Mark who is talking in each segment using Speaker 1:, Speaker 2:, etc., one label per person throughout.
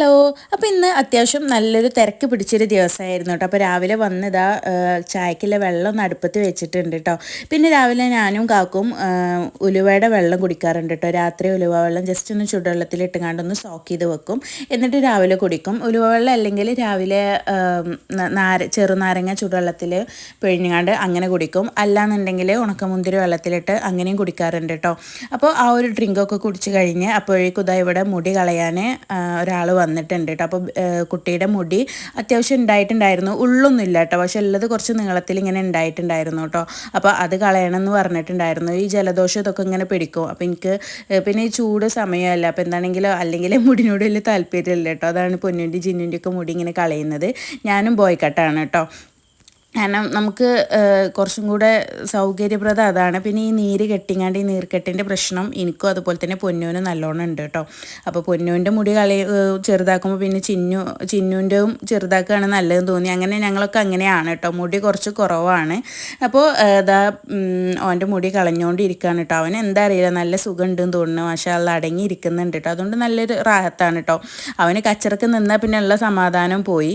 Speaker 1: Hello. അപ്പോൾ ഇന്ന് അത്യാവശ്യം നല്ലൊരു തിരക്ക് പിടിച്ചൊരു ദിവസമായിരുന്നു കേട്ടോ. അപ്പോൾ രാവിലെ വന്നതാ ചായക്കിലെ വെള്ളം ഒന്ന് അടുപ്പത്ത് വെച്ചിട്ടുണ്ട് കേട്ടോ. പിന്നെ രാവിലെ ഞാനും കാക്കും ഉലുവയുടെ വെള്ളം കുടിക്കാറുണ്ട് കേട്ടോ. രാത്രി ഉലുവ വെള്ളം ജസ്റ്റ് ഒന്ന് ചുടുവെള്ളത്തിലിട്ടുകൊണ്ട് ഒന്ന് സോക്ക് ചെയ്ത് വെക്കും. എന്നിട്ട് രാവിലെ കുടിക്കും. ഉലുവ വെള്ളം അല്ലെങ്കിൽ രാവിലെ നാര ചെറുനാരങ്ങ ചുടുവെള്ളത്തിൽ പിഴിഞ്ഞാണ്ട് അങ്ങനെ കുടിക്കും. അല്ലാന്നുണ്ടെങ്കിൽ ഉണക്കമുന്തിരി വെള്ളത്തിലിട്ട് അങ്ങനെയും കുടിക്കാറുണ്ട് കേട്ടോ. അപ്പോൾ ആ ഒരു ഡ്രിങ്കൊക്കെ കുടിച്ച് കഴിഞ്ഞ് അപ്പോഴേക്കും ഇതാ ഇവിടെ മുടി കളയാൻ ഒരാൾ വന്നിട്ടുണ്ട് കേട്ടോ അപ്പോൾ കുട്ടിയുടെ മുടി അത്യാവശ്യം ഉണ്ടായിട്ടുണ്ടായിരുന്നു. ഉള്ളൊന്നും ഇല്ല കേട്ടോ പക്ഷെ ഉള്ളത് കുറച്ച് നീളത്തിൽ ഇങ്ങനെ ഉണ്ടായിട്ടുണ്ടായിരുന്നു കേട്ടോ അപ്പോൾ അത് കളയണം എന്ന് പറഞ്ഞിട്ടുണ്ടായിരുന്നു. ഈ ജലദോഷം ഇതൊക്കെ ഇങ്ങനെ പിടിക്കും. അപ്പോൾ എനിക്ക് പിന്നെ ഈ ചൂട് സമയമല്ല. അപ്പോൾ എന്താണെങ്കിലും അല്ലെങ്കിൽ മുടിനോട് വലിയ താല്പര്യമില്ല കേട്ടോ അതാണ് പൊന്നിന്റെ ജിന്നിന്റെ ഒക്കെ മുടി ഇങ്ങനെ കളയുന്നത്. ഞാനും ബോയ് കട്ടാണ് കേട്ടോ കാരണം നമുക്ക് കുറച്ചും കൂടെ സൗകര്യപ്രദം അതാണ്. പിന്നെ ഈ നീര് കെട്ടിങ്ങാണ്ട് ഈ നീർക്കെട്ടിന്റെ പ്രശ്നം എനിക്കും അതുപോലെ തന്നെ പൊന്നൂനും നല്ലോണം ഉണ്ട് കേട്ടോ. അപ്പോൾ പൊന്നൂന്റെ മുടി കളി ചെറുതാക്കുമ്പോൾ പിന്നെ ചിന്നു ചിന്നുന്റെയും ചെറുതാക്കുകയാണ് നല്ലതെന്ന് തോന്നി. അങ്ങനെ ഞങ്ങളൊക്കെ അങ്ങനെയാണ് കേട്ടോ. മുടി കുറച്ച് കുറവാണ്. അപ്പോൾ ഇതാ ഓന്റെ മുടി കളഞ്ഞുകൊണ്ടിരിക്കുകയാണ് കേട്ടോ. അവന് എന്താ അറിയില്ല. നല്ല സുഖം ഉണ്ടെന്ന് തോന്നുന്നു. പക്ഷേ അത് അടങ്ങിയിരിക്കുന്നുണ്ട് കേട്ടോ. അതുകൊണ്ട് നല്ലൊരു റാഹത്താണ് കേട്ടോ. അവന് കച്ചറക്ക് നിന്നാൽ പിന്നെ ഉള്ള സമാധാനം പോയി.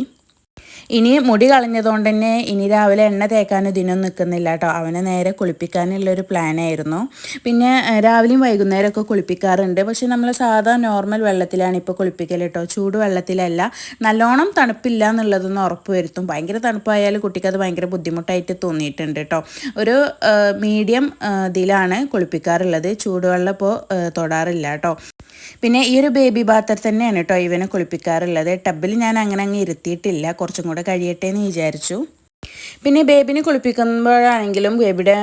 Speaker 1: ഇനി മുടി കളഞ്ഞതുകൊണ്ട് തന്നെ ഇനി രാവിലെ എണ്ണ തേക്കാൻ ഇതിനൊന്നും നിൽക്കുന്നില്ല കേട്ടോ. അവനെ നേരെ കുളിപ്പിക്കാനുള്ളൊരു പ്ലാനായിരുന്നു പിന്നെ രാവിലെയും വൈകുന്നേരമൊക്കെ കുളിപ്പിക്കാറുണ്ട്. പക്ഷെ നമ്മൾ സാധാ നോർമൽ വെള്ളത്തിലാണ് ഇപ്പോൾ കുളിപ്പിക്കൽ കേട്ടോ. ചൂട് വെള്ളത്തിലല്ല. നല്ലോണം തണുപ്പില്ല എന്നുള്ളതൊന്ന് ഉറപ്പ് വരുത്തും. ഭയങ്കര തണുപ്പായാലും കുട്ടിക്ക് അത് ഭയങ്കര ബുദ്ധിമുട്ടായിട്ട് തോന്നിയിട്ടുണ്ട് കേട്ടോ. ഒരു മീഡിയം ഇതിലാണ് കുളിപ്പിക്കാറുള്ളത്. ചൂടുവെള്ളം ഇപ്പോൾ തൊടാറില്ല കേട്ടോ. പിന്നെ ഈ ഒരു ബേബി ബാത്തർ തന്നെയാണ് കേട്ടോ ഇവനെ കുളിപ്പിക്കാറുള്ളത്. ടബിൽ ഞാൻ അങ്ങനെ അങ്ങ് ഇരുത്തിയിട്ടില്ല. കുറച്ചും കൂടെ കഴിയട്ടെ എന്ന് വിചാരിച്ചു. പിന്നെ ബേബിനെ കുളിപ്പിക്കുമ്പോഴാണെങ്കിലും ബേബിയുടെ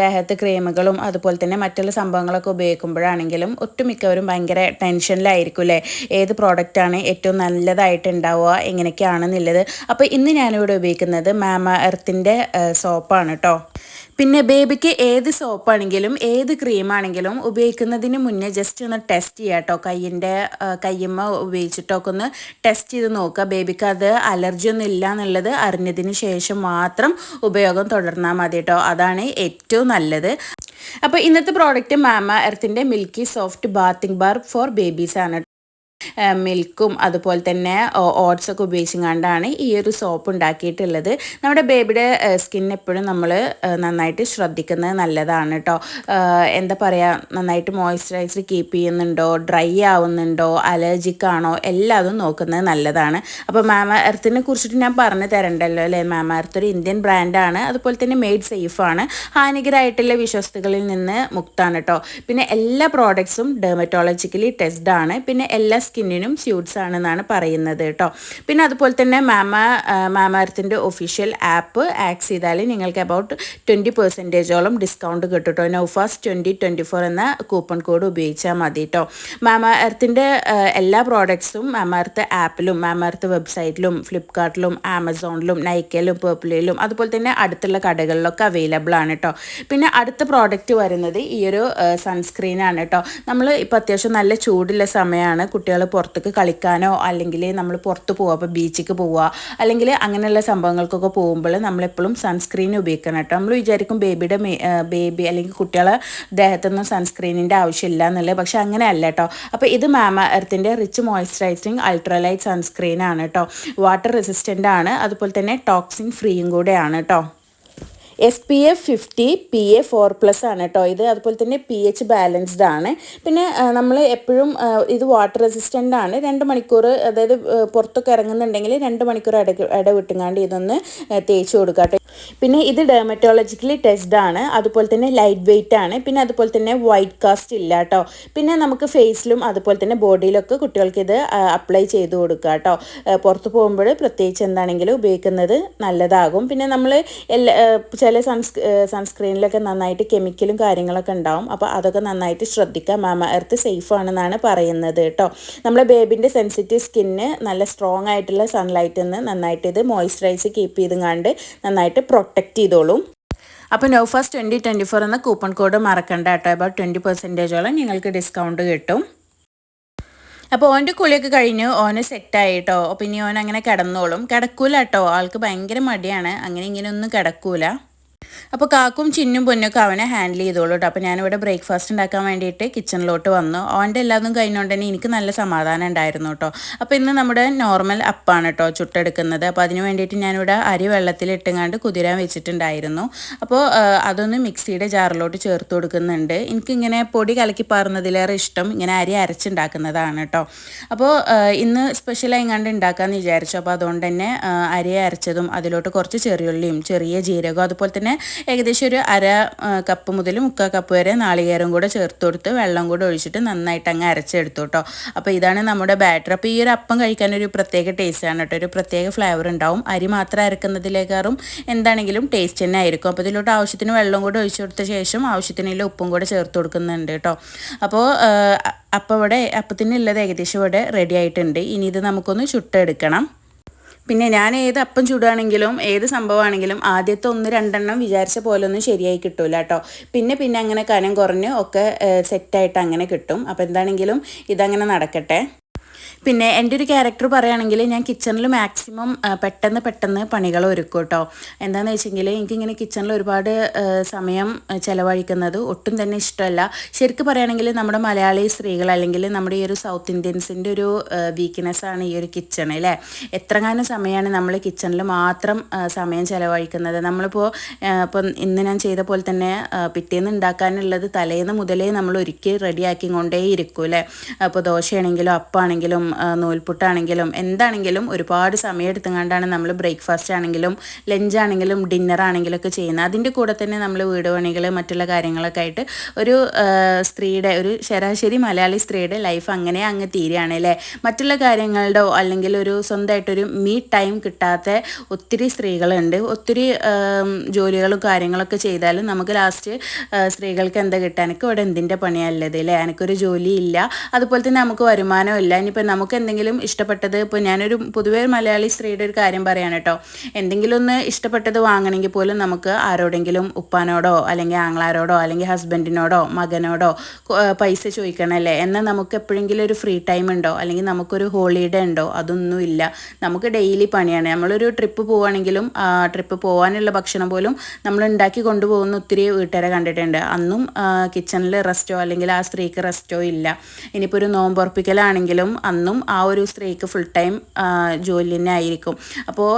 Speaker 1: ദേഹത്ത് ക്രീമുകളും അതുപോലെ തന്നെ മറ്റുള്ള സംഭവങ്ങളൊക്കെ ഉപയോഗിക്കുമ്പോഴാണെങ്കിലും ഒട്ടുമിക്കവരും ഭയങ്കര ടെൻഷനിലായിരിക്കും അല്ലേ ഏത് പ്രോഡക്റ്റാണ് ഏറ്റവും നല്ലതായിട്ട് ഉണ്ടാവുക എങ്ങനെയൊക്കെയാണെന്നുള്ളത്. അപ്പോൾ ഇന്ന് ഞാനിവിടെ ഉപയോഗിക്കുന്നത് മാമ എർത്തിന്റെ സോപ്പാണ് കേട്ടോ. പിന്നെ ബേബിക്ക് ഏത് സോപ്പാണെങ്കിലും ഏത് ക്രീമാണെങ്കിലും ഉപയോഗിക്കുന്നതിന് മുന്നേ ജസ്റ്റ് ഒന്ന് ടെസ്റ്റ് ചെയ്യാട്ടോ കയ്യിന്റെ കയ്യമ്മ ഉപയോഗിച്ചിട്ടൊക്കെ ഒന്ന് ടെസ്റ്റ് ചെയ്ത് നോക്കുക. ബേബിക്ക് അത് അലർജി ഒന്നും ഇല്ല എന്നുള്ളത് അറിഞ്ഞതിന് ശേഷം മാത്രം ഉപയോഗം തുടർന്നാൽ മതി കേട്ടോ അതാണ് ഏറ്റവും നല്ലത്. അപ്പോൾ ഇന്നത്തെ product mama എർത്തിന്റെ milky soft bathing bar for babies ആണ് മിൽക്കും അതുപോലെ തന്നെ ഓട്സ് ഒക്കെ ഉപയോഗിച്ചുകൊണ്ടാണ് ഈ ഒരു സോപ്പ് ഉണ്ടാക്കിയിട്ടുള്ളത്. നമ്മുടെ ബേബിയുടെ സ്കിൻ എപ്പോഴും നമ്മൾ നന്നായിട്ട് ശ്രദ്ധിക്കുന്നത് നല്ലതാണ് കേട്ടോ എന്താ പറയുക നന്നായിട്ട് മോയ്സ്ചറൈസർ കീപ്പ് ചെയ്യുന്നുണ്ടോ ഡ്രൈ ആവുന്നുണ്ടോ അലർജിക് ആണോ എല്ലാതും നോക്കുന്നത് നല്ലതാണ്. അപ്പോൾ മാമ എർത്തിനെ കുറിച്ചിട്ട് ഞാൻ പറഞ്ഞു തരണ്ടല്ലോ അല്ലേ? മാമ എർത്ത് ഒരു ഇന്ത്യൻ ബ്രാൻഡാണ് അതുപോലെ തന്നെ മെയ്ഡ് സേഫാണ് ഹാനികരായിട്ടുള്ള വിശ്വസ്തുക്കളിൽ നിന്ന് മുക്താണ് കേട്ടോ പിന്നെ എല്ലാ പ്രോഡക്ട്സും ഡെർമറ്റോളജിക്കലി ടെസ്ഡാണ് ആണ്. പിന്നെ എല്ലാ സ്കിന്നിനും സ്യൂട്ട്സ് ആണെന്നാണ് പറയുന്നത് കേട്ടോ. പിന്നെ അതുപോലെ തന്നെ മാമ മാമാർത്തിന്റെ ഒഫീഷ്യൽ ആപ്പ് ആക്സ് ചെയ്താൽ നിങ്ങൾക്ക് അബൌട്ട് ട്വന്റി പെർസെന്റേജോളം ഡിസ്കൗണ്ട് കിട്ടും കേട്ടോ നൗഫാസ് ട്വന്റി ട്വന്റി ഫോർ എന്ന കൂപ്പൺ കോഡ് ഉപയോഗിച്ചാൽ മതി കേട്ടോ മാമ എർത്തിന്റെ എല്ലാ പ്രോഡക്ട്സും മാമ എർത്ത് ആപ്പിലും മാമ എർത്ത് വെബ്സൈറ്റിലും ഫ്ലിപ്കാർട്ടിലും ആമസോണിലും നൈക്കയിലും പേർപ്പിളിലും അതുപോലെ തന്നെ അടുത്തുള്ള കടകളിലൊക്കെ അവൈലബിൾ ആണ് കേട്ടോ പിന്നെ അടുത്ത പ്രോഡക്റ്റ് വരുന്നത് ഈ ഒരു സൺസ്ക്രീനാണ് കേട്ടോ നമ്മൾ ഇപ്പോൾ അത്യാവശ്യം നല്ല ചൂടുള്ള സമയമാണ് കുട്ടികൾ പുറത്തേക്ക് കളിക്കാനോ അല്ലെങ്കിൽ നമ്മൾ പുറത്ത് പോവുക അപ്പോൾ ബീച്ചിക്ക് പോവുക അല്ലെങ്കിൽ അങ്ങനെയുള്ള സംഭവങ്ങൾക്കൊക്കെ പോകുമ്പോൾ നമ്മളെപ്പോഴും സൺസ്ക്രീൻ ഉപയോഗിക്കണം കേട്ടോ. നമ്മൾ വിചാരിക്കും ബേബിയുടെ ബേബി അല്ലെങ്കിൽ കുട്ടികളെ ദേഹത്തൊന്നും സൺസ്ക്രീനിന്റെ ആവശ്യമില്ല എന്നുള്ളത് പക്ഷെ അങ്ങനെയല്ല കേട്ടോ. അപ്പോൾ ഇത് മാമ എർത്തിന്റെ റിച്ച് മോയ്സ്ചറൈസിങ് അൾട്രാലൈറ്റ് സൺസ്ക്രീൻ ആണ് കേട്ടോ. വാട്ടർ റെസിസ്റ്റന്റ് ആണ് അതുപോലെ തന്നെ ടോക്സിൻ ഫ്രീയും കൂടെയാണ് കേട്ടോ. S P F fifty P A four plus ആണ് കേട്ടോ ഇത് അതുപോലെ തന്നെ പി എച്ച് ബാലൻസ്ഡ് ആണ്. പിന്നെ നമ്മൾ എപ്പോഴും ഇത് വാട്ടർ റെസിസ്റ്റന്റ് ആണ്. രണ്ട് മണിക്കൂർ അതായത് പുറത്തൊക്കെ ഇറങ്ങുന്നുണ്ടെങ്കിൽ രണ്ട് മണിക്കൂർ ഇട ഇടവിട്ടുങ്ങാണ്ട് ഇതൊന്ന് തേച്ച് കൊടുക്കുക കേട്ടോ പിന്നെ ഇത് ഡെർമറ്റോളജിക്കലി ടെസ്റ്റ് ആണ്. അതുപോലെ തന്നെ ലൈറ്റ് വെയിറ്റ് ആണ്. പിന്നെ അതുപോലെ തന്നെ വൈറ്റ് കാസ്റ്റ് ഇല്ല കേട്ടോ പിന്നെ നമുക്ക് ഫേസിലും അതുപോലെ തന്നെ ബോഡിയിലൊക്കെ കുട്ടികൾക്ക് ഇത് അപ്ലൈ ചെയ്ത് കൊടുക്കുക കേട്ടോ പുറത്ത് പോകുമ്പോൾ പ്രത്യേകിച്ച് എന്താണെങ്കിലും ഉപയോഗിക്കുന്നത് നല്ലതാകും. പിന്നെ നമ്മൾ എല്ലാ ചില സൺസ് സൺസ്ക്രീനിലൊക്കെ നന്നായിട്ട് കെമിക്കലും കാര്യങ്ങളൊക്കെ ഉണ്ടാവും. അപ്പോൾ അതൊക്കെ നന്നായിട്ട് ശ്രദ്ധിക്കുക മാമ എർത്ത് സേഫ് ആണെന്നാണ് പറയുന്നത് കേട്ടോ. നമ്മളെ ബേബിന്റെ സെൻസിറ്റീവ് സ്കിന്ന് നല്ല സ്ട്രോങ് ആയിട്ടുള്ള സൺലൈറ്റിൽ നിന്ന് നന്നായിട്ട് ഇത് മോയ്സ്ചറൈസ് കീപ്പ് ചെയ്തുകൊണ്ട് നന്നായിട്ട് പ്രൊട്ടക്റ്റ് ചെയ്തോളും. അപ്പോൾ നോഫാസ് ട്വന്റി ട്വന്റി ഫോർ എന്ന കൂപ്പൺ കോഡ് മറക്കണ്ട കേട്ടോ. അബൌട്ട് ട്വന്റി പെർസെന്റേജോളം നിങ്ങൾക്ക് ഡിസ്കൗണ്ട് കിട്ടും. അപ്പോൾ ഓന്റെ കുളിയൊക്കെ കഴിഞ്ഞു ഓന് സെറ്റായി കേട്ടോ. ഇനി ഓൻ അങ്ങനെ കിടന്നോളും. കിടക്കൂല കേട്ടോ. ആൾക്ക് ഭയങ്കര മടിയാണ്. അങ്ങനെ ഇങ്ങനെ ഒന്നും കിടക്കൂല. അപ്പോൾ കാക്കും ചിന്നും പൊന്നൊക്കെ അവനെ ഹാൻഡിൽ ചെയ്തോളൂ കേട്ടോ അപ്പോൾ ഞാനിവിടെ ബ്രേക്ക്ഫാസ്റ്റ് ഉണ്ടാക്കാൻ വേണ്ടിയിട്ട് കിച്ചണിലോട്ട് വന്നു. അവന്റെ എല്ലാതും കഴിഞ്ഞുകൊണ്ട് തന്നെ എനിക്ക് നല്ല സമാധാനം ഉണ്ടായിരുന്നു കേട്ടോ അപ്പോൾ ഇന്ന് നമ്മുടെ നോർമൽ അപ്പാണ് കേട്ടോ ചുട്ടെടുക്കുന്നത്. അപ്പോൾ അതിന് വേണ്ടിയിട്ട് ഞാനിവിടെ അരി വെള്ളത്തിൽ ഇട്ടുങ്ങാണ്ട് കുതിരാൻ വെച്ചിട്ടുണ്ടായിരുന്നു. അപ്പോൾ അതൊന്ന് മിക്സിയുടെ ജാറിലോട്ട് ചേർത്ത് കൊടുക്കുന്നുണ്ട്. എനിക്കിങ്ങനെ പൊടി കലക്കി പാറുന്നതിലേറെ ഇഷ്ടം ഇങ്ങനെ അരി അരച്ചുണ്ടാക്കുന്നതാണ് കേട്ടോ അപ്പോൾ ഇന്ന് സ്പെഷ്യലായി കണ്ട് ഉണ്ടാക്കാമെന്ന് വിചാരിച്ചു. അപ്പോൾ അതുകൊണ്ട് തന്നെ അരി അരച്ചതും അതിലോട്ട് കുറച്ച് ചെറിയുള്ളിയും ചെറിയ ജീരകവും അതുപോലെ തന്നെ ഏകദേശം ഒരു അര കപ്പ് മുതൽ മുക്കാൽ കപ്പ് വരെ നാളികേരം കൂടെ ചേർത്ത് കൊടുത്ത് വെള്ളം കൂടെ ഒഴിച്ചിട്ട് നന്നായിട്ട് അങ്ങ് അരച്ചെടുത്തു കേട്ടോ. അപ്പോൾ ഇതാണ് നമ്മുടെ ബാറ്റർ അപ്പോൾ ഈ ഒരു അപ്പം കഴിക്കാൻ ഒരു പ്രത്യേക ആണ് കേട്ടോ. ഒരു പ്രത്യേക ഫ്ലേവർ ഉണ്ടാവും. അരി മാത്രം അരക്കുന്നതിലേക്കാറും എന്താണെങ്കിലും ടേസ്റ്റ് തന്നെ ആയിരിക്കും. അപ്പോൾ ഇതിലോട്ട് ആവശ്യത്തിന് വെള്ളം കൂടെ ഒഴിച്ചു കൊടുത്ത ശേഷം ആവശ്യത്തിനുള്ള ഉപ്പും കൂടെ ചേർത്ത് കൊടുക്കുന്നുണ്ട് കേട്ടോ. അപ്പോൾ അപ്പം ഇവിടെ അപ്പത്തിനുള്ളത് ഏകദേശം ഇവിടെ റെഡി ആയിട്ടുണ്ട്. ഇനി ഇത് നമുക്കൊന്ന് ചുട്ടെടുക്കണം. പിന്നെ ഞാൻ ഏത് അപ്പം ചൂടാണെങ്കിലും ഏത് സംഭവമാണെങ്കിലും ആദ്യത്തെ ഒന്ന് രണ്ടെണ്ണം വിചാരിച്ച പോലെ ഒന്നും ശരിയായി കിട്ടൂല കേട്ടോ. പിന്നെ പിന്നെ അങ്ങനെ കനം കുറഞ്ഞ് ഒക്കെ സെറ്റായിട്ട് അങ്ങനെ കിട്ടും. അപ്പോൾ എന്താണെങ്കിലും ഇതങ്ങനെ നടക്കട്ടെ. പിന്നെ എന്റെ ഒരു ക്യാരക്ടർ പറയുകയാണെങ്കിൽ ഞാൻ കിച്ചണിൽ മാക്സിമം പെട്ടെന്ന് പെട്ടെന്ന് പണികൾ ഒരുക്കും കേട്ടോ എന്താണെന്ന് വെച്ചെങ്കിൽ എനിക്കിങ്ങനെ കിച്ചണിൽ ഒരുപാട് സമയം ചിലവഴിക്കുന്നത് ഒട്ടും തന്നെ ഇഷ്ടമല്ല. ശരിക്കും പറയുകയാണെങ്കിൽ നമ്മുടെ മലയാളി സ്ത്രീകൾ അല്ലെങ്കിൽ നമ്മുടെ ഈ ഒരു സൗത്ത് ഇന്ത്യൻസിന്റെ ഒരു വീക്ക്നെസ്സാണ് ഈ ഒരു കിച്ചൺ അല്ലേ എത്രങ്ങാനും സമയമാണ് നമ്മൾ കിച്ചണിൽ മാത്രം സമയം ചിലവഴിക്കുന്നത്. നമ്മളിപ്പോൾ ഇപ്പം ഇന്ന് ഞാൻ ചെയ്ത പോലെ തന്നെ പിറ്റേന്ന് ഉണ്ടാക്കാനുള്ളത് തലേന്ന് മുതലേ നമ്മൾ ഒരുക്കി റെഡിയാക്കി കൊണ്ടേ ഇരിക്കും അല്ലേ അപ്പോൾ ദോശയാണെങ്കിലും അപ്പാണെങ്കിലും നൂൽപുട്ടാണെങ്കിലും എന്താണെങ്കിലും ഒരുപാട് സമയം എടുത്തുകൊണ്ടാണ് നമ്മൾ ബ്രേക്ക്ഫാസ്റ്റ് ആണെങ്കിലും ലഞ്ച് ആണെങ്കിലും ഡിന്നർ ആണെങ്കിലും ഒക്കെ ചെയ്യുന്നത്. അതിന്റെ കൂടെ തന്നെ നമ്മൾ വീട് പണികൾ മറ്റുള്ള കാര്യങ്ങളൊക്കെ ആയിട്ട് ഒരു സ്ത്രീയുടെ ഒരു ശരാശരി മലയാളി സ്ത്രീയുടെ ലൈഫ് അങ്ങനെ അങ്ങ് തീരുകയാണ് അല്ലേ? മറ്റുള്ള കാര്യങ്ങളുടെ അല്ലെങ്കിൽ ഒരു സ്വന്തമായിട്ടൊരു മീ ടൈം കിട്ടാത്ത ഒത്തിരി സ്ത്രീകളുണ്ട്. ഒത്തിരി ജോലികളും കാര്യങ്ങളൊക്കെ ചെയ്താലും നമുക്ക് ലാസ്റ്റ് സ്ത്രീകൾക്ക് എന്താ കിട്ടുക? എനിക്ക് ഇവിടെ എന്തിന്റെ പണിയല്ലത് അല്ലേ? എനിക്കൊരു ഇല്ല. അതുപോലെ തന്നെ നമുക്ക് വരുമാനമില്ല ഇനിയിപ്പോൾ നമുക്ക് എന്തെങ്കിലും ഇഷ്ടപ്പെട്ടത് ഇപ്പോൾ ഞാനൊരു പൊതുവേ മലയാളി സ്ത്രീയുടെ ഒരു കാര്യം പറയാണ് കേട്ടോ. എന്തെങ്കിലും ഒന്ന് ഇഷ്ടപ്പെട്ടത് വാങ്ങണമെങ്കിൽ പോലും നമുക്ക് ആരോടെങ്കിലും ഉപ്പാനോടോ അല്ലെങ്കിൽ ആങ്ങളാരോടോ അല്ലെങ്കിൽ ഹസ്ബൻഡിനോടോ മകനോടോ പൈസ ചോദിക്കണമല്ലേ എന്നാൽ നമുക്ക് എപ്പോഴെങ്കിലും ഒരു ഫ്രീ ടൈം ഉണ്ടോ? അല്ലെങ്കിൽ നമുക്കൊരു ഹോളിഡേ ഉണ്ടോ? അതൊന്നുമില്ല നമുക്ക് ഡെയിലി പണിയാണ്. നമ്മളൊരു ട്രിപ്പ് പോവുകയാണെങ്കിലും ട്രിപ്പ് പോകാനുള്ള ഭക്ഷണം പോലും നമ്മൾ ഉണ്ടാക്കി കൊണ്ടുപോകുന്ന ഒത്തിരി വീട്ടുകാരെ കണ്ടിട്ടുണ്ട്. അന്നും കിച്ചണിൽ റെസ്റ്റോ അല്ലെങ്കിൽ ആ സ്ത്രീക്ക് റെസ്റ്റോ ഇല്ല. ഇനിയിപ്പോൾ ഒരു നോമ്പുറപ്പിക്കലാണെങ്കിലും അന്നും ആ ഒരു സ്ത്രീക്ക് ഫുൾ ടൈം ജോലി തന്നെ ആയിരിക്കും. അപ്പോൾ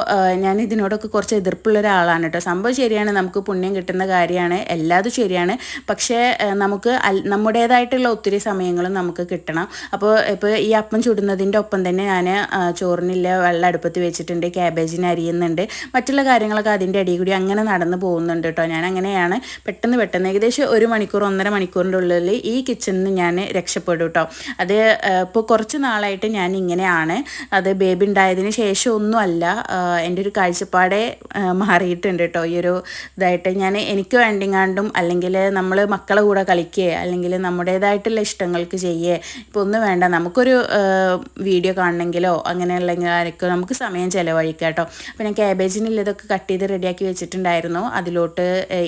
Speaker 1: ഞാൻ ഇതിനോടൊക്കെ കുറച്ച് എതിർപ്പുള്ള ഒരാളാണ് കേട്ടോ. സംഭവം ശരിയാണ്. നമുക്ക് പുണ്യം കിട്ടുന്ന കാര്യമാണ്. എല്ലാതും ശരിയാണ്. പക്ഷേ നമുക്ക് നമ്മുടേതായിട്ടുള്ള ഒത്തിരി സമയങ്ങളും നമുക്ക് കിട്ടണം. അപ്പോൾ ഇപ്പോൾ ഈ അപ്പം ചുടുന്നതിന്റെ ഒപ്പം തന്നെ ഞാൻ ചോറിനില്ല വെള്ളം അടുപ്പത്ത് വെച്ചിട്ടുണ്ട് ക്യാബേജിന് അരിയുന്നുണ്ട്. മറ്റുള്ള കാര്യങ്ങളൊക്കെ അതിന്റെ അടിയിൽ കൂടി അങ്ങനെ നടന്നു പോകുന്നുണ്ട് കേട്ടോ. ഞാൻ അങ്ങനെയാണ്. പെട്ടെന്ന് പെട്ടെന്ന് ഏകദേശം ഒരു മണിക്കൂർ ഒന്നര മണിക്കൂറിന്റെ ഉള്ളിൽ ഈ കിച്ചണിൽ ഞാൻ രക്ഷപ്പെടും കേട്ടോ. അത് ഇപ്പോൾ കുറച്ച് നാളായിട്ട് ഞാൻ ഇങ്ങനെയാണ് അത് ബേബി ഉണ്ടായതിന് ശേഷം ഒന്നുമല്ല എന്റെ ഒരു കാഴ്ചപ്പാടെ മാറിയിട്ടുണ്ട് കേട്ടോ ഈ ഒരു ഇതായിട്ട് ഞാൻ എനിക്ക് വേണ്ടിങ്ങാണ്ടും അല്ലെങ്കിൽ നമ്മൾ മക്കളെ കൂടെ കളിക്കുക അല്ലെങ്കിൽ നമ്മുടേതായിട്ടുള്ള ഇഷ്ടങ്ങൾക്ക് ചെയ്യേ ഇപ്പോൾ ഒന്നും വേണ്ട. നമുക്കൊരു വീഡിയോ കാണണമെങ്കിലോ അങ്ങനെയുള്ള കാര്യമൊക്കെ നമുക്ക് സമയം ചിലവഴിക്കാം കേട്ടോ അപ്പോൾ ഞാൻ ക്യാബേജിനുള്ള ഇതൊക്കെ കട്ട് ചെയ്ത് റെഡിയാക്കി വെച്ചിട്ടുണ്ടായിരുന്നു. അതിലോട്ട്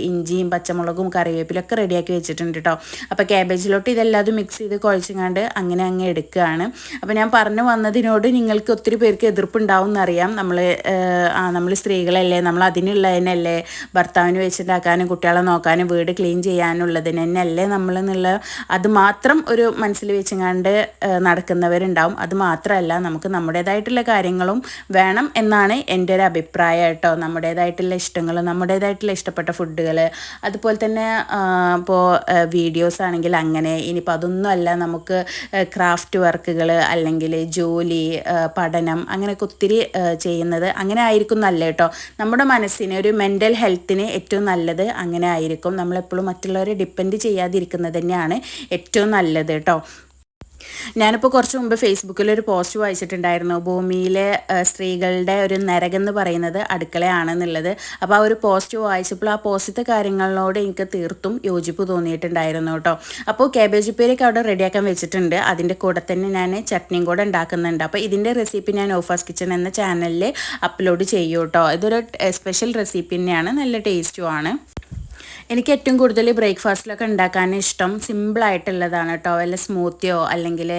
Speaker 1: ഇഞ്ചിയും പച്ചമുളകും കറിവേപ്പിലും ഒക്കെ റെഡിയാക്കി വെച്ചിട്ടുണ്ട് കേട്ടോ അപ്പോൾ ക്യാബേജിലോട്ട് ഇതെല്ലാതും മിക്സ് ചെയ്ത് കുഴച്ചങ്ങാണ്ട് അങ്ങനെ അങ്ങ് എടുക്കുകയാണ് അപ്പോൾ ഞാൻ പറഞ്ഞു വന്നതിനോട് നിങ്ങൾക്ക് ഒത്തിരി പേർക്ക് എതിർപ്പുണ്ടാവും എന്നറിയാം. നമ്മൾ ആ നമ്മൾ സ്ത്രീകളല്ലേ നമ്മൾ അതിനുള്ളതിനല്ലേ ഭർത്താവിന് വെച്ചിട്ടാക്കാനും കുട്ടികളെ നോക്കാനും വീട് ക്ലീൻ ചെയ്യാനുള്ളതിന് തന്നെയല്ലേ നമ്മളെന്നുള്ള അത് മാത്രം ഒരു മനസ്സിൽ വെച്ചങ്ങാണ്ട് നടക്കുന്നവരുണ്ടാവും. അത് മാത്രമല്ല നമുക്ക് നമ്മുടേതായിട്ടുള്ള കാര്യങ്ങളും വേണം എന്നാണ് എന്റെ ഒരു അഭിപ്രായം കേട്ടോ. നമ്മുടേതായിട്ടുള്ള ഇഷ്ടങ്ങൾ നമ്മുടേതായിട്ടുള്ള ഇഷ്ടപ്പെട്ട ഫുഡുകൾ അതുപോലെ തന്നെ ഇപ്പോൾ വീഡിയോസ് ആണെങ്കിൽ അങ്ങനെ. ഇനിയിപ്പോൾ അതൊന്നും അല്ല നമുക്ക് ക്രാഫ്റ്റ് വർക്കുകൾ അല്ലെങ്കിൽ ജോലി പഠനം അങ്ങനെയൊക്കെ ഒത്തിരി ചെയ്യുന്നത് അങ്ങനെ ആയിരിക്കും നല്ല കേട്ടോ. നമ്മുടെ മനസ്സിന് ഒരു മെന്റൽ ഹെൽത്തിന് ഏറ്റവും നല്ലത് അങ്ങനെ ആയിരിക്കും. നമ്മളെപ്പോഴും മറ്റുള്ളവരെ ഡിപ്പെൻഡ് ചെയ്യാതിരിക്കുന്നത് തന്നെയാണ് ഏറ്റവും നല്ലത് കേട്ടോ. ഞാനിപ്പോൾ കുറച്ച് മുമ്പ് ഫേസ്ബുക്കിൽ ഒരു പോസ്റ്റ് വായിച്ചിട്ടുണ്ടായിരുന്നു. ഭൂമിയിലെ സ്ത്രീകളുടെ ഒരു നരകെന്ന് പറയുന്നത് അടുക്കളയാണെന്നുള്ളത്. അപ്പോൾ ആ ഒരു പോസ്റ്റ് വായിച്ചപ്പോൾ ആ പോസ്റ്റത്തെ കാര്യങ്ങളോട് എനിക്ക് തീർത്തും യോജിപ്പ് തോന്നിയിട്ടുണ്ടായിരുന്നു കേട്ടോ. അപ്പോൾ കാബേജ് ഉപ്പേരിയൊക്കെ അവിടെ റെഡിയാക്കാൻ വെച്ചിട്ടുണ്ട്. അതിന്റെ കൂടെ തന്നെ ഞാൻ ചട്നിയും കൂടെ ഉണ്ടാക്കുന്നുണ്ട്. അപ്പോൾ ഇതിന്റെ റെസിപ്പി ഞാൻ ഓഫാസ് കിച്ചൺ എന്ന ചാനലിൽ അപ്ലോഡ് ചെയ്യും കേട്ടോ. ഇതൊരു സ്പെഷ്യൽ റെസിപ്പി തന്നെയാണ്. നല്ല ടേസ്റ്റുമാണ് എനിക്ക് ഏറ്റവും കൂടുതൽ ബ്രേക്ക്ഫാസ്റ്റിലൊക്കെ ഉണ്ടാക്കാൻ ഇഷ്ടം സിമ്പിളായിട്ടുള്ളതാണ് കേട്ടോ. വല്ല സ്മൂത്തിയോ അല്ലെങ്കിൽ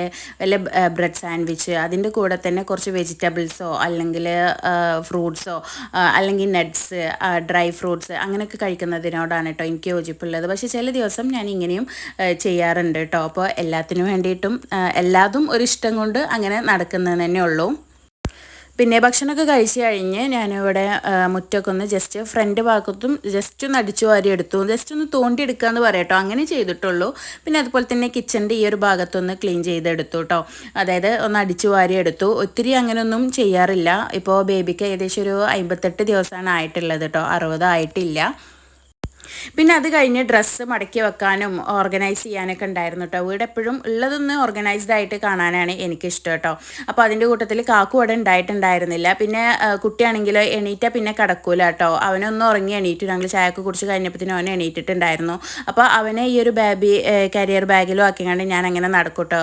Speaker 1: വല്ല ബ്രെഡ് സാൻഡ്വിച്ച് അതിന്റെ കൂടെ തന്നെ കുറച്ച് വെജിറ്റബിൾസോ അല്ലെങ്കിൽ ഫ്രൂട്ട്സോ അല്ലെങ്കിൽ നട്ട്സ് ഡ്രൈ ഫ്രൂട്ട്സ് അങ്ങനെയൊക്കെ കഴിക്കുന്നതിനോടാണ് കേട്ടോ എനിക്ക് യോജിപ്പുള്ളത്. പക്ഷേ ചില ദിവസം ഞാൻ ഇങ്ങനെയും ചെയ്യാറുണ്ട് കേട്ടോ. അപ്പോൾ എല്ലാത്തിനും വേണ്ടിയിട്ടും എല്ലാതും ഒരു ഇഷ്ടം കൊണ്ട് അങ്ങനെ നടക്കുന്നത് തന്നെ ഉള്ളൂ. പിന്നെ ഭക്ഷണമൊക്കെ കഴിച്ച് കഴിഞ്ഞ് ഞാനിവിടെ മുറ്റൊക്കെ ഒന്ന് ജസ്റ്റ് ഫ്രണ്ട് ഭാഗത്തും ജസ്റ്റ് ഒന്ന് അടിച്ചു വാരി എടുത്തു. ജസ്റ്റ് ഒന്ന് തോണ്ടി എടുക്കുക എന്ന് പറയട്ടോ. അങ്ങനെ ചെയ്തിട്ടുള്ളൂ. പിന്നെ അതുപോലെ തന്നെ കിച്ചന്റെ ഈ ഒരു ഭാഗത്തൊന്ന് ക്ലീൻ ചെയ്തെടുത്തു കേട്ടോ അതായത് ഒന്ന് അടിച്ചു വാരി എടുത്തു. ഒത്തിരി അങ്ങനെയൊന്നും ചെയ്യാറില്ല. ഇപ്പോൾ ബേബിക്ക് ഏകദേശം ഒരു അമ്പത്തെട്ട് ദിവസമാണ് ആയിട്ടുള്ളത് കേട്ടോ അറുപതായിട്ടില്ല പിന്നെ അത് കഴിഞ്ഞ് ഡ്രസ്സ് മടക്കി വെക്കാനും ഓർഗനൈസ് ചെയ്യാനൊക്കെ ഉണ്ടായിരുന്നു കേട്ടോ വീട് എപ്പോഴും ഉള്ളതൊന്ന് ഓർഗനൈസ്ഡ് ആയിട്ട് കാണാനാണ് എനിക്കിഷ്ടം കേട്ടോ അപ്പോൾ അതിന്റെ കൂട്ടത്തിൽ കാക്കു അവിടെ ഉണ്ടായിട്ടുണ്ടായിരുന്നില്ല. പിന്നെ കുട്ടിയാണെങ്കിൽ എണീറ്റ പിന്നെ കിടക്കൂല കേട്ടോ അവനൊന്നും ഉറങ്ങി എണീറ്റു. ഞങ്ങൾ ചായക്ക് കുടിച്ച് കഴിഞ്ഞപ്പോഴത്തേനും അവൻ എണീറ്റിട്ടുണ്ടായിരുന്നു. അപ്പോൾ അവനെ ഈ ഒരു ബാബി കരിയർ ബാഗിലും ആക്കിക്കാണ്ട് ഞാൻ അങ്ങനെ നടക്കൂട്ടോ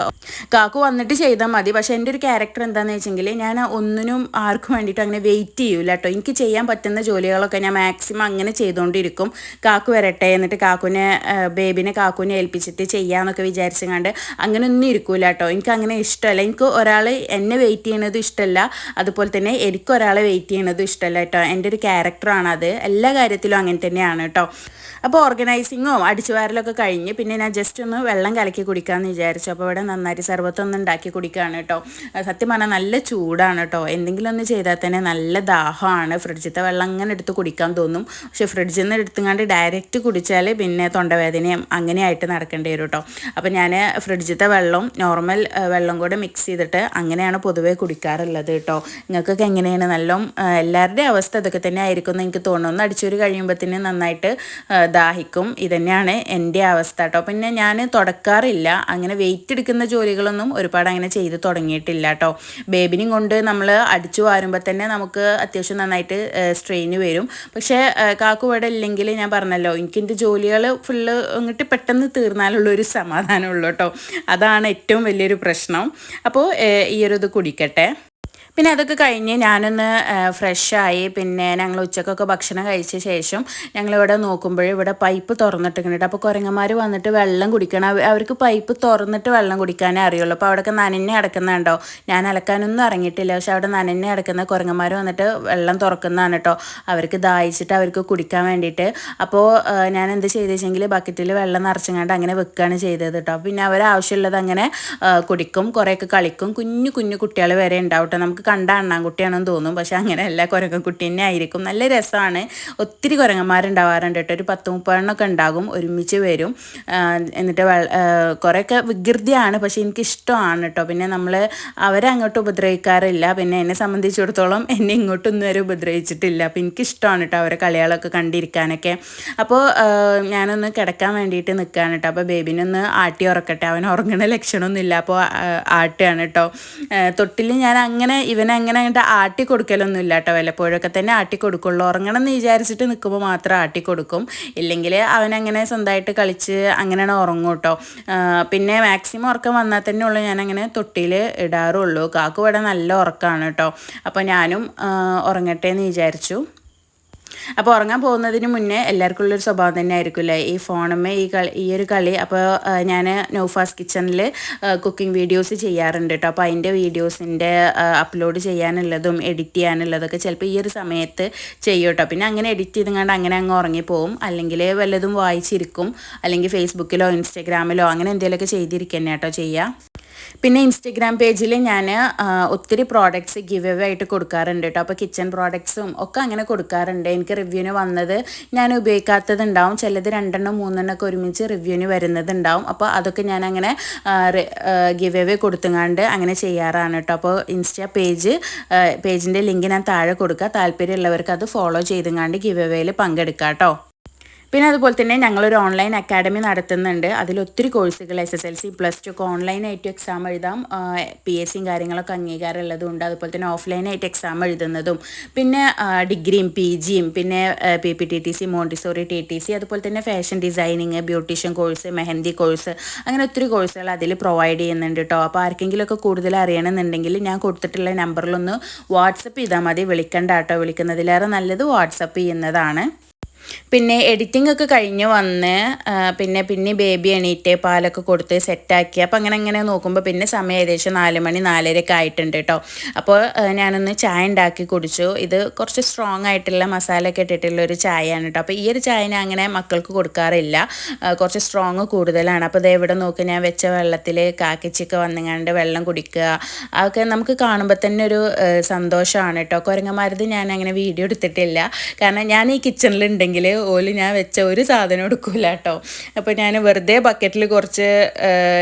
Speaker 1: കാക്കു വന്നിട്ട് ചെയ്താൽ മതി. പക്ഷെ എന്റെ ഒരു ക്യാരക്ടർ എന്താണെന്ന് വെച്ചെങ്കിൽ ഞാൻ ഒന്നിനും ആർക്കും വേണ്ടിയിട്ട് അങ്ങനെ വെയിറ്റ് ചെയ്യൂല കേട്ടോ എനിക്ക് ചെയ്യാൻ പറ്റുന്ന ജോലികളൊക്കെ ഞാൻ മാക്സിമം അങ്ങനെ ചെയ്തുകൊണ്ടിരിക്കും കാക്കു വരട്ടെ എന്നിട്ട് കാക്കുനെ ബേബിനെ കാക്കുനെ ഏൽപ്പിച്ചിട്ട് ചെയ്യാമെന്നൊക്കെ വിചാരിച്ചങ്ങാണ്ട് അങ്ങനെ ഒന്നും ഇരിക്കൂല കേട്ടോ എനിക്ക് അങ്ങനെ ഇഷ്ടമല്ല എനിക്ക് ഒരാൾ എന്നെ വെയിറ്റ് ചെയ്യണത് ഇഷ്ടമല്ല അതുപോലെ തന്നെ എനിക്ക് ഒരാളെ വെയിറ്റ് ചെയ്യണതും ഇഷ്ടമല്ല കേട്ടോ എന്റെ ഒരു ക്യാരക്ടറാണ് അത്. എല്ലാ കാര്യത്തിലും അങ്ങനെ തന്നെയാണ് കേട്ടോ അപ്പോൾ ഓർഗനൈസിങ്ങും അടിച്ചുവാരലൊക്കെ കഴിഞ്ഞ് പിന്നെ ഞാൻ ജസ്റ്റ് ഒന്ന് വെള്ളം കലക്കി കുടിക്കാമെന്ന് വിചാരിച്ചു. അപ്പോൾ ഇവിടെ നന്നായിട്ട് സർബത്തൊന്നും ഉണ്ടാക്കി കുടിക്കുകയാണ് കേട്ടോ സത്യം പറഞ്ഞാൽ നല്ല ചൂടാണ് കേട്ടോ എന്തെങ്കിലും ഒന്ന് ചെയ്താൽ തന്നെ നല്ല ദാഹമാണ്. ഫ്രിഡ്ജിലത്തെ വെള്ളം അങ്ങനെ എടുത്ത് കുടിക്കാൻ തോന്നും. പക്ഷേ ഫ്രിഡ്ജിൽ നിന്ന് എടുത്തുകൊണ്ട് ഡയറക്റ്റ് കുടിച്ചാൽ പിന്നെ തൊണ്ടവേദനയും അങ്ങനെയായിട്ട് നടക്കേണ്ടി വരും കേട്ടോ അപ്പോൾ ഞാൻ ഫ്രിഡ്ജിലത്തെ വെള്ളം നോർമൽ വെള്ളം കൂടെ മിക്സ് ചെയ്തിട്ട് അങ്ങനെയാണ് പൊതുവേ കുടിക്കാറുള്ളത് കേട്ടോ. നിങ്ങൾക്കൊക്കെ എങ്ങനെയാണ്? നല്ല എല്ലാവരുടെയും അവസ്ഥ ഇതൊക്കെ തന്നെ ആയിരിക്കും എന്ന് എനിക്ക് തോന്നുന്നു. അടിച്ചൊരു കഴിയുമ്പോഴത്തേന് നന്നായിട്ട് ദാഹിക്കും. ഇതന്നെയാണ് എന്റെ അവസ്ഥ കേട്ടോ. പിന്നെ ഞാൻ തുടക്കാറില്ല. അങ്ങനെ വെയിറ്റ് എടുക്കുന്ന ജോലികളൊന്നും ഒരുപാട് അങ്ങനെ ചെയ്ത് തുടങ്ങിയിട്ടില്ല കേട്ടോ. ബേബിനെയും കൊണ്ട് നമ്മൾ അടിച്ചു വാരുമ്പോൾ തന്നെ നമുക്ക് അത്യാവശ്യം നന്നായിട്ട് സ്ട്രെയിന് വരും. പക്ഷേ കാക്കുവട ഇല്ലെങ്കിൽ ഞാൻ പറഞ്ഞല്ലോ എനിക്ക് എന്റെ ജോലികൾ ഫുള്ള് ഇങ്ങോട്ട് പെട്ടെന്ന് തീർന്നാലുള്ള ഒരു സമാധാനമുള്ളൂ കേട്ടോ. അതാണ് ഏറ്റവും വലിയൊരു പ്രശ്നം. അപ്പോൾ ഈ ഒരു ഇത് കുടിക്കട്ടെ. പിന്നെ അതൊക്കെ കഴിഞ്ഞ് ഞാനൊന്ന് ഫ്രഷായി. പിന്നെ ഞങ്ങൾ ഉച്ചക്കൊക്കെ ഭക്ഷണം കഴിച്ച ശേഷം ഞങ്ങളിവിടെ നോക്കുമ്പോൾ ഇവിടെ പൈപ്പ് തുറന്നിട്ടിട്ടുണ്ട് അപ്പോൾ കുരങ്ങന്മാർ വന്നിട്ട് വെള്ളം കുടിക്കണം. അവർക്ക് പൈപ്പ് തുറന്നിട്ട് വെള്ളം കുടിക്കാനേ അറിയുള്ളൂ. അപ്പോൾ അവിടെയൊക്കെ നനഞ്ഞ് കിടക്കുന്നുണ്ടോ? ഞാൻ അലക്കാനൊന്നും ഇറങ്ങിയിട്ടില്ല. പക്ഷെ അവിടെ നനഞ്ഞ് കിടക്കുന്ന കുരങ്ങന്മാർ വന്നിട്ട് വെള്ളം തുറക്കുന്നതാണ് കേട്ടോ അവർക്ക് ദാഹിച്ചിട്ട് അവർക്ക് കുടിക്കാൻ വേണ്ടിയിട്ട്. അപ്പോൾ ഞാൻ എന്ത് ചെയ്തെങ്കിൽ ബക്കറ്റിൽ വെള്ളം നിറച്ചങ്ങാണ്ട് അങ്ങനെ വെക്കുകയാണ് ചെയ്തത് കേട്ടോ പിന്നെ അവർ ആവശ്യമുള്ളത് അങ്ങനെ കുടിക്കും. കുറേയൊക്കെ കളിക്കും. കുഞ്ഞു കുഞ്ഞു കുട്ടികൾ വരെ ഉണ്ടാവും കേട്ടോ നമുക്ക് കണ്ട അണ്ണാൻകുട്ടിയാണെന്ന് തോന്നും. പക്ഷെ അങ്ങനെയല്ല കുരങ്ങൻകുട്ടി തന്നെ ആയിരിക്കും. നല്ല രസമാണ്. ഒത്തിരി കുരങ്ങന്മാരുണ്ടാവാറുണ്ട് കേട്ടോ. ഒരു പത്ത് മുപ്പതെണ്ണമൊക്കെ ഉണ്ടാകും. ഒരുമിച്ച് വരും. എന്നിട്ട് കുറേയൊക്കെ വികൃതിയാണ്. പക്ഷെ എനിക്കിഷ്ടമാണ് കേട്ടോ. പിന്നെ നമ്മൾ അവരെ അങ്ങോട്ട് ഉപദ്രവിക്കാറില്ല. പിന്നെ എന്നെ സംബന്ധിച്ചിടത്തോളം എന്നെ ഇങ്ങോട്ടൊന്നും വരെ ഉപദ്രവിച്ചിട്ടില്ല. അപ്പോൾ എനിക്കിഷ്ടമാണ് കേട്ടോ അവരെ കളികളൊക്കെ കണ്ടിരിക്കാനൊക്കെ. അപ്പോൾ ഞാനൊന്ന് കിടക്കാൻ വേണ്ടിയിട്ട് നിൽക്കുകയാണ് കേട്ടോ. അപ്പോൾ ബേബിനൊന്ന് ആട്ടി ഉറക്കട്ടെ. അവൻ ഉറങ്ങണ ലക്ഷണമൊന്നുമില്ല. അപ്പോൾ ആട്ടുകയാണ് കേട്ടോ. തൊട്ടിൽ ഞാൻ അങ്ങനെ ഇവനെ അങ്ങനെ ആട്ടി കൊടുക്കലൊന്നും ഇല്ല കേട്ടോ വല്ലപ്പോഴൊക്കെ തന്നെ ആട്ടി കൊടുക്കുള്ളൂ. ഉറങ്ങണം എന്ന് വിചാരിച്ചിട്ട് നിൽക്കുമ്പോൾ മാത്രം ആട്ടി കൊടുക്കും. ഇല്ലെങ്കിൽ അവനങ്ങനെ സ്വന്തമായിട്ട് കളിച്ച് അങ്ങനെയാണ് ഉറങ്ങും കേട്ടോ പിന്നെ മാക്സിമം ഉറക്കം വന്നാൽ തന്നെ ഉള്ളൂ. ഞാനങ്ങനെ തൊട്ടിയിൽ ഇടാറുള്ളൂ. കാക്കു ഇവിടെ നല്ല ഉറക്കമാണ് കേട്ടോ. അപ്പോൾ ഞാനും ഉറങ്ങട്ടെ എന്ന് വിചാരിച്ചു. അപ്പോൾ ഉറങ്ങാൻ പോകുന്നതിന് മുന്നേ എല്ലാവർക്കും ഉള്ളൊരു സ്വഭാവം തന്നെ ആയിരിക്കുമല്ലേ ഈ ഫോണും ഈ കളി ഈ ഒരു കളി. അപ്പോൾ ഞാൻ നോഫാസ് കിച്ചണിൽ കുക്കിംഗ് വീഡിയോസ് ചെയ്യാറുണ്ട് കേട്ടോ അപ്പോൾ അതിന്റെ വീഡിയോസിന്റെ അപ്ലോഡ് ചെയ്യാനുള്ളതും എഡിറ്റ് ചെയ്യാനുള്ളതൊക്കെ ചിലപ്പോൾ ഈ ഒരു സമയത്ത് ചെയ്യും കേട്ടോ പിന്നെ അങ്ങനെ എഡിറ്റ് ചെയ്തുകൊണ്ട് അങ്ങനെ അങ്ങ് ഉറങ്ങിപ്പോവും. അല്ലെങ്കിൽ വല്ലതും വായിച്ചിരിക്കും. അല്ലെങ്കിൽ ഫേസ്ബുക്കിലോ ഇൻസ്റ്റാഗ്രാമിലോ അങ്ങനെ എന്തെങ്കിലുമൊക്കെ ചെയ്തിരിക്കുക കേട്ടോ ചെയ്യുക പിന്നെ ഇൻസ്റ്റഗ്രാം പേജിൽ ഞാൻ ഒത്തിരി പ്രോഡക്റ്റ്സ് ഗിവ് അവേ ആയിട്ട് കൊടുക്കാറുണ്ട് കേട്ടോ. അപ്പോൾ കിച്ചൺ പ്രോഡക്റ്റ്സും ഒക്കെ അങ്ങനെ കൊടുക്കാറുണ്ട്. എനിക്ക് റിവ്യൂവിന് വന്നത് ഞാൻ ഉപയോഗിക്കാത്തതുണ്ടാവും. ചിലത് രണ്ടെണ്ണം മൂന്നെണ്ണം ഒക്കെ ഒരുമിച്ച് റിവ്യൂവിന് വരുന്നതുണ്ടാവും. അപ്പോൾ അതൊക്കെ ഞാൻ അങ്ങനെ ഗിവ് അവേ കൊടുത്തുങ്ങാണ്ട് അങ്ങനെ ചെയ്യാറാണ് കേട്ടോ. അപ്പോൾ ഇൻസ്റ്റ പേജ് പേജിന്റെ ലിങ്ക് ഞാൻ താഴെ കൊടുക്കുക. താല്പര്യമുള്ളവർക്ക് അത് ഫോളോ ചെയ്തുങ്ങാണ്ട് ഗിവ് അവേയിൽ പങ്കെടുക്കാം കേട്ടോ. പിന്നെ അതുപോലെ തന്നെ ഞങ്ങളൊരു ഓൺലൈൻ അക്കാഡമി നടത്തുന്നുണ്ട്. അതിൽ ഒത്തിരി കോഴ്സുകൾ S S L C plus two ഒക്കെ ഓൺലൈനായിട്ട് എക്സാം എഴുതാം. പി എസ് സിയും കാര്യങ്ങളൊക്കെ അംഗീകാരം ഉള്ളതുകൊണ്ട് അതുപോലെ തന്നെ ഓഫ്ലൈനായിട്ട് എക്സാം എഴുതുന്നതും. പിന്നെ ഡിഗ്രിയും പി ജിയും പിന്നെ P P T T C Montessori T T C അതുപോലെ തന്നെ fashion designing beautician course mehndi course അങ്ങനെ ഒത്തിരി കോഴ്സുകൾ അതിൽ പ്രൊവൈഡ് ചെയ്യുന്നുണ്ട് കേട്ടോ അപ്പോൾ ആർക്കെങ്കിലുമൊക്കെ കൂടുതൽ അറിയണമെന്നുണ്ടെങ്കിൽ ഞാൻ കൊടുത്തിട്ടുള്ള നമ്പറിലൊന്ന് വാട്സപ്പ് ചെയ്താൽ മതി. വിളിക്കണ്ട കേട്ടോ വിളിക്കുന്നതിലേറെ നല്ലത് വാട്സപ്പ് ചെയ്യുന്നതാണ്. പിന്നെ എഡിറ്റിംഗ് ഒക്കെ കഴിഞ്ഞ് വന്ന് പിന്നെ പിന്നെ ബേബി എണീറ്റ് പാലൊക്കെ കൊടുത്ത് സെറ്റാക്കി അപ്പോൾ അങ്ങനെ അങ്ങനെ നോക്കുമ്പോൾ പിന്നെ സമയം ഏകദേശം നാല് മണി നാലരയൊക്കെ ആയിട്ടുണ്ട് കേട്ടോ അപ്പോൾ ഞാനൊന്ന് ചായ ഉണ്ടാക്കി കുടിച്ചു. ഇത് കുറച്ച് സ്ട്രോങ് ആയിട്ടുള്ള മസാല ഒക്കെ ഇട്ടിട്ടുള്ള ഒരു ചായയാണ് കേട്ടോ അപ്പോൾ ഈ ഒരു ചായ ഞാൻ അങ്ങനെ മക്കൾക്ക് കൊടുക്കാറില്ല. കുറച്ച് സ്ട്രോങ് കൂടുതലാണ്. അപ്പോൾ ഇത് എവിടെ നോക്കി ഞാൻ വെച്ച വെള്ളത്തിൽ കാക്കിച്ചൊക്കെ വന്നുങ്ങാണ്ട് വെള്ളം കുടിക്കുക. അതൊക്കെ നമുക്ക് കാണുമ്പോൾ തന്നെ ഒരു സന്തോഷമാണ് കേട്ടോ കുരങ്ങന്മാരത് ഞാൻ അങ്ങനെ വീഡിയോ എടുത്തിട്ടില്ല. കാരണം ഞാൻ ഈ കിച്ചണിലുണ്ടെങ്കിൽ ഓൽ ഞാൻ വെച്ച ഒരു സാധനം എടുക്കൂല കേട്ടോ അപ്പോൾ ഞാൻ വെറുതെ ബക്കറ്റിൽ കുറച്ച്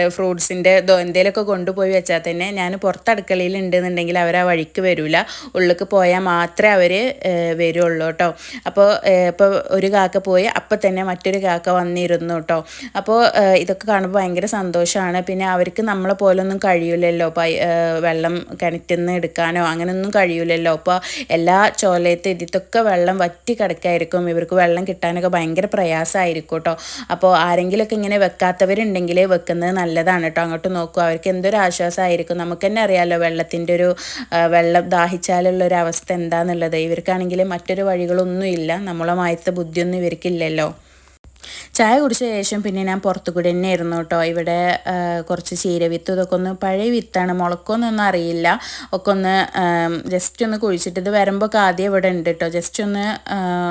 Speaker 1: ഫ്രൂട്ട്സിന്റെ ദോന്തയിലൊക്കെ കൊണ്ടുപോയി വെച്ചാൽ തന്നെ ഞാൻ പുറത്തടുക്കളയിൽ ഉണ്ടെന്നുണ്ടെങ്കിൽ അവർ ആ വഴിക്ക് വരില്ല ഉള്ളിലേക്ക് പോയാൽ മാത്രമേ അവർ വരുള്ളൂ കേട്ടോ അപ്പോൾ ഇപ്പോൾ ഒരു കാക്ക പോയി അപ്പം തന്നെ മറ്റൊരു കാക്ക വന്നിരുന്നു കേട്ടോ അപ്പോൾ ഇതൊക്കെ കാണുമ്പോൾ ഭയങ്കര സന്തോഷമാണ് പിന്നെ അവർക്ക് നമ്മളെ പോലൊന്നും കഴിയില്ലല്ലോ വെള്ളം കിണറ്റിൽ നിന്ന് എടുക്കാനോ അങ്ങനെയൊന്നും കഴിയില്ലല്ലോ അപ്പോൾ എല്ലാ ചോലയത്തെ ഇതിത്തൊക്കെ വെള്ളം വറ്റി കിടക്കായിരിക്കും. ഇവർക്ക് വെള്ളം കിട്ടാനൊക്കെ ഭയങ്കര പ്രയാസമായിരിക്കും കേട്ടോ അപ്പോൾ ആരെങ്കിലുമൊക്കെ ഇങ്ങനെ വെക്കാത്തവരുണ്ടെങ്കിൽ വെക്കുന്നത് നല്ലതാണ് കേട്ടോ അങ്ങോട്ട് നോക്കുക അവർക്ക് എന്തൊരു ആശ്വാസമായിരിക്കും നമുക്ക് തന്നെ അറിയാമല്ലോ വെള്ളത്തിന്റെ ഒരു വെള്ളം ദാഹിച്ചാലുള്ള ഒരു അവസ്ഥ എന്താണെന്നുള്ളത് ഇവർക്കാണെങ്കിൽ മറ്റൊരു വഴികളൊന്നുമില്ല. നമ്മളെ മായത്തെ ബുദ്ധിയൊന്നും ഇവർക്കില്ലല്ലോ. ചായ കുടിച്ച ശേഷം പിന്നെ ഞാൻ പുറത്തു കൂടി തന്നെ ആയിരുന്നു കേട്ടോ. ഇവിടെ കുറച്ച് ചീര വിത്ത് ഇതൊക്കെ ഒന്ന് പഴയ വിത്താണ്. മുളക്കൊന്നൊന്നും അറിയില്ല. ഒക്കെ ഒന്ന് ജസ്റ്റ് ഒന്ന് കുഴിച്ചിട്ട് ഇത് വരുമ്പോൾ ആദ്യം ഇവിടെ ഉണ്ട് കേട്ടോ. ജസ്റ്റ് ഒന്ന്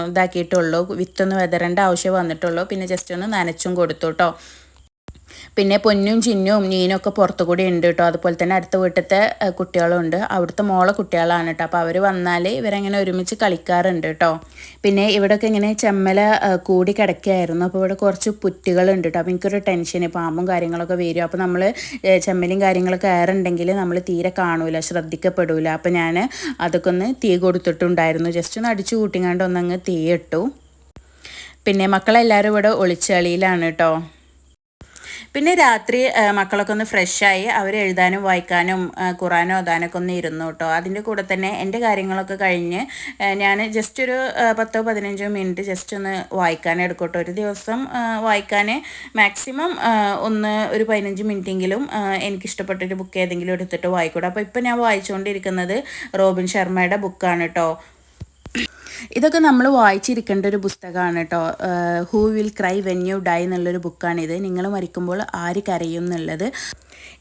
Speaker 1: ഇതാക്കിയിട്ടുള്ളൂ വിത്തൊന്ന് വിതരേണ്ട ആവശ്യം വന്നിട്ടുള്ളൂ പിന്നെ ജസ്റ്റ് ഒന്ന് നനച്ചും കൊടുത്തു കേട്ടോ. പിന്നെ പൊന്നും ചിന്നും നീനും ഒക്കെ പുറത്തു കൂടി ഉണ്ട് കേട്ടോ. അതുപോലെ തന്നെ അടുത്ത വീട്ടിലത്തെ കുട്ടികളുണ്ട്. അവിടുത്തെ മോളെ കുട്ടികളാണ് കേട്ടോ. അപ്പോൾ അവർ വന്നാൽ ഇവരങ്ങനെ ഒരുമിച്ച് കളിക്കാറുണ്ട് കേട്ടോ. പിന്നെ ഇവിടെയൊക്കെ ഇങ്ങനെ ചെമ്മല കൂടി കിടക്കുകയായിരുന്നു. അപ്പോൾ ഇവിടെ കുറച്ച് പുറ്റുകളുണ്ട് കേട്ടോ. അപ്പോൾ എനിക്കൊരു ടെൻഷൻ പാമ്പും കാര്യങ്ങളൊക്കെ വരും. അപ്പോൾ നമ്മൾ ചെമ്മലും കാര്യങ്ങളൊക്കെ ഏറുണ്ടെങ്കിൽ നമ്മൾ തീരെ കാണൂല ശ്രദ്ധിക്കപ്പെടില്ല അപ്പോൾ ഞാൻ അതൊക്കെ ഒന്ന് തീ കൊടുത്തിട്ടുണ്ടായിരുന്നു. ജസ്റ്റ് ഒന്ന് അടിച്ചു കൂട്ടിങ്ങാണ്ട് ഒന്നങ്ങ് തീ ഇട്ടു. പിന്നെ മക്കളെല്ലാവരും ഇവിടെ ഒളിച്ചളിയിലാണ് കേട്ടോ. പിന്നെ രാത്രി മക്കളൊക്കെ ഒന്ന് ഫ്രഷായി അവർ എഴുതാനും വായിക്കാനും ഖുറാനോ അതാനൊക്കെ ഒന്ന് ഇരുന്നു കേട്ടോ. അതിന്റെ കൂടെ തന്നെ എന്റെ കാര്യങ്ങളൊക്കെ കഴിഞ്ഞ് ഞാൻ ജസ്റ്റ് ഒരു പത്തോ പതിനഞ്ചോ മിനിറ്റ് ജസ്റ്റ് ഒന്ന് വായിക്കാൻ എടുക്കട്ടോ. ഒരു ദിവസം വായിക്കാൻ മാക്സിമം ഒന്ന് ഒരു പതിനഞ്ച് മിനിറ്റെങ്കിലും എനിക്കിഷ്ടപ്പെട്ടൊരു ബുക്ക് ഏതെങ്കിലും എടുത്തിട്ട് വായിക്കൂടെ. അപ്പോൾ ഇപ്പോൾ ഞാൻ വായിച്ചുകൊണ്ടിരിക്കുന്നത് റോബിൻ ശർമ്മയുടെ ബുക്കാണ് കേട്ടോ. ഇതൊക്കെ നമ്മൾ വായിച്ചിരിക്കേണ്ട ഒരു പുസ്തകമാണ് കേട്ടോ. Who will cry when you die എന്നുള്ളൊരു ബുക്കാണിത് നിങ്ങൾ മരിക്കുമ്പോൾ ആര് കരയും എന്നുള്ളത്.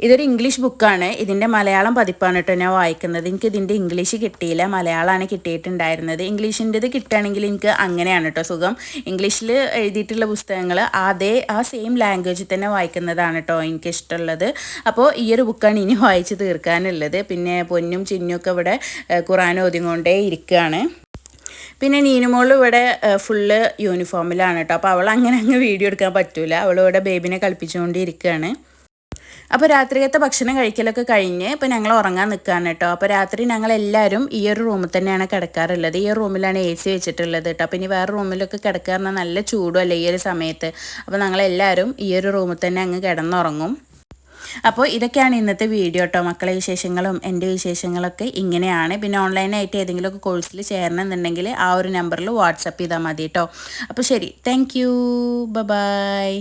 Speaker 1: ഇതൊരു ഇംഗ്ലീഷ് ബുക്കാണ് ഇതിന്റെ മലയാളം പതിപ്പാണ് കേട്ടോ ഞാൻ വായിക്കുന്നത്. എനിക്ക് ഇതിന്റെ ഇംഗ്ലീഷ് കിട്ടിയില്ല. മലയാളമാണ് കിട്ടിയിട്ടുണ്ടായിരുന്നത്. ഇംഗ്ലീഷിന്റെത് കിട്ടുകയാണെങ്കിൽ എനിക്ക് അങ്ങനെയാണ് കേട്ടോ സുഖം. ഇംഗ്ലീഷിൽ എഴുതിയിട്ടുള്ള പുസ്തകങ്ങൾ അതേ ആ സെയിം ലാംഗ്വേജിൽ തന്നെ വായിക്കുന്നതാണ് കേട്ടോ എനിക്ക് ഇഷ്ടമുള്ളത് അപ്പോൾ ഈ ഒരു ബുക്കാണ് ഇനി വായിച്ച് തീർക്കാനുള്ളത്. പിന്നെ പൊന്നും ചിന്നും ഒക്കെ ഇവിടെ ഖുറാൻ ഓതിക്കൊണ്ടേ ഇരിക്കുകയാണ്. പിന്നെ നീനുമോൾ ഇവിടെ ഫുള്ള് യൂണിഫോമിലാണ് കേട്ടോ. അപ്പോൾ അവൾ അങ്ങനെ അങ്ങ് വീഡിയോ എടുക്കാൻ പറ്റൂല. അവൾ ഇവിടെ ബേബിനെ കളിപ്പിച്ചുകൊണ്ടിരിക്കുകയാണ്. അപ്പോൾ രാത്രിയത്തെ ഭക്ഷണം കഴിക്കലൊക്കെ കഴിഞ്ഞ് ഇപ്പോൾ ഞങ്ങൾ ഉറങ്ങാൻ നിൽക്കുകയാണ് കേട്ടോ. അപ്പോൾ രാത്രി ഞങ്ങൾ എല്ലാവരും ഈ ഒരു റൂമിൽ തന്നെയാണ് കിടക്കാറുള്ളത്. ഈ ഒരു റൂമിലാണ് എ സി വെച്ചിട്ടുള്ളത് കേട്ടോ. അപ്പോൾ ഇനി വേറെ റൂമിലൊക്കെ കിടക്കാറുണ്ടെങ്കിൽ നല്ല ചൂടുമല്ലേ ഈ ഒരു സമയത്ത്? അപ്പോൾ ഞങ്ങളെല്ലാവരും ഈ ഒരു റൂമിൽ തന്നെ അങ്ങ് കിടന്നുറങ്ങും. അപ്പോൾ ഇതൊക്കെയാണ് ഇന്നത്തെ വീഡിയോ കേട്ടോ മക്കളെ വിശേഷങ്ങളും എന്റെ വിശേഷങ്ങളൊക്കെ ഇങ്ങനെയാണ്. പിന്നെ ഓൺലൈനായിട്ട് ഏതെങ്കിലുമൊക്കെ കോഴ്സിൽ ചേരണമെന്നുണ്ടെങ്കിൽ ആ ഒരു നമ്പറിൽ വാട്സപ്പ് ചെയ്താൽ മതി കേട്ടോ അപ്പോൾ ശരി. Thank you. ബൈ